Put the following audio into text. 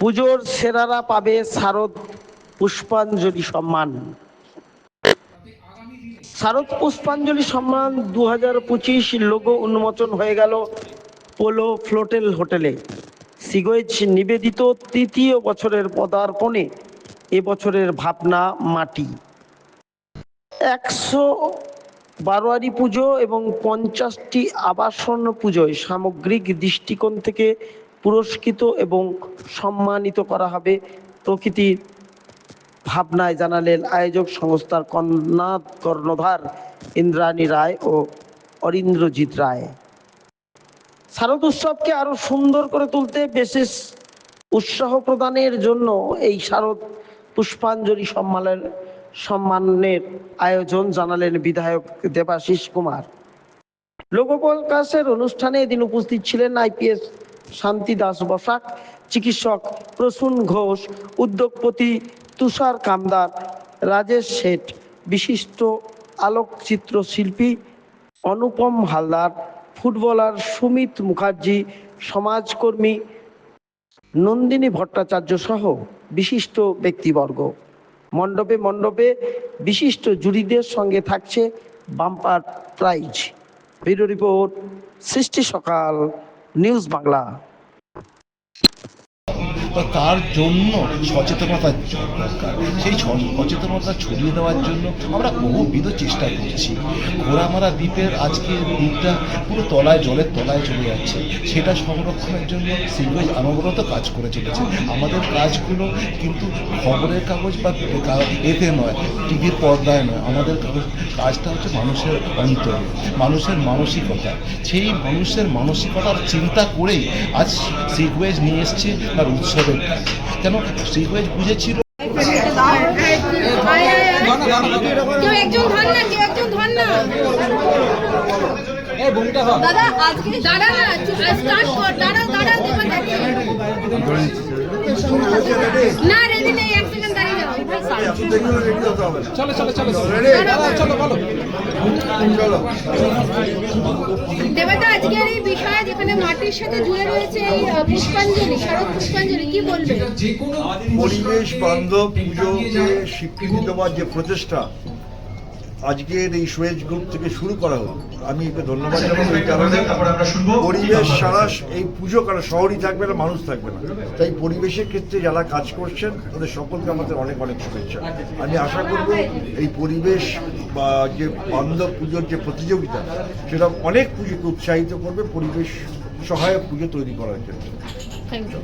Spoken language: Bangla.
পুজোর সেরারা পাবে শারদ পুষ্পাঞ্জলি সম্মান। শারদ পুষ্পাঞ্জলি সম্মান দু হাজার পঁচিশ লোগো উন্মোচন হয়ে গেল পোলো ফ্লোটেল হোটেলে। সিগোয়েজ নিবেদিত তৃতীয় বছরের পদার্পণে এবছরের ভাবনা মাটি। একশো বারোয়ারি পুজো এবং পঞ্চাশটি আবাসন পুজোয় সামগ্রিক দৃষ্টিকোণ থেকে পুরস্কৃত এবং সম্মানিত করা হবে প্রকৃতির ভাবনায় জানালেন আয়োজক সংস্থার কন্যা কর্ণধার ইন্দ্রাণী রায় ও অরিন্দ্রজিৎ রায়। শারদ উৎসবকে আরও সুন্দর করে তুলতে বিশেষ উৎসাহ প্রদানের জন্য এই শারদ পুষ্পাঞ্জলি সম্মানের সম্মানের আয়োজন জানালেন বিধায়ক দেবাশিস কুমার। লোক অনুষ্ঠানে এদিন উপস্থিত ছিলেন আইপিএস শান্তি দাস বসাক, চিকিৎসক প্রসূন ঘোষ, উদ্যোগপতি তুষার কামদার, রাজেশ শেঠ, বিশিষ্ট আলোকচিত্র শিল্পী অনুপম হালদার, ফুটবলার সুমিত মুখার্জি, সমাজকর্মী নন্দিনী ভট্টাচার্য সহ বিশিষ্ট ব্যক্তিবর্গ। মণ্ডপে মণ্ডপে বিশিষ্ট জুরিদের সঙ্গে থাকছে bumper prize. Bureau report, Srishti সকাল। নিউজ বাংলা। তো তার জন্য সচেতনতা দরকার। সেই সচেতনতা ছড়িয়ে দেওয়ার জন্য আমরা বহুবিধ চেষ্টা করছি। ঘোড়ামারা দ্বীপের আজকের দ্বীপটা পুরো তলায়, জলের তলায় চলে যাচ্ছে। সেটা সংরক্ষণের জন্য সিগুয়েজ অনবরত কাজ করে চলেছে। আমাদের কাজগুলো কিন্তু খবরের কাগজ বা এতে নয়, টিভির পর্দায় নয়। আমাদের কাজটা হচ্ছে মানুষের অন্তরে, মানুষের মানসিকতা। সেই মানুষের মানসিকতার চিন্তা করেই আজ সিগুয়েজ নিয়ে এসছে তার উৎসবের কাজ। কেন? সিগুয়েজ বুঝেছিল। দাদা আজকে দাঁড়া না স্টার্ট কর দাঁড়াও দাঁড়াও না রেডি নেই এক সেকেন্ড দাঁড়িয়ে যাও। চলো চলো চলো চলো বলো। দেবতা আজকের এই বিষয়ে মাটির সাথে জুড়ে রয়েছে এই পুষ্পাঞ্জলি শারদ পুষ্পাঞ্জলি কি বলবে? পরিবেশ বান্ধব পুজোকে স্বীকৃতি দেওয়ার যে প্রচেষ্টা আজকের এই সুয়েজ গ্রুপ থেকে শুরু করা হলো আমি একে ধন্যবাদ জানাব এই কারণে পরিবেশ সারা এই পুজো কারও শহরই থাকবে না মানুষ থাকবে না। তাই পরিবেশের ক্ষেত্রে যারা কাজ করছেন তাদের সকলকে আমাদের অনেক অনেক শুভেচ্ছা। আমি আশা করব এই পরিবেশ বা যে বান্ধব পুজোর যে প্রতিযোগিতা সেটা অনেক পুজোকে উৎসাহিত করবে পরিবেশ সহায়ক পুজো তৈরি করার জন্য। Thank you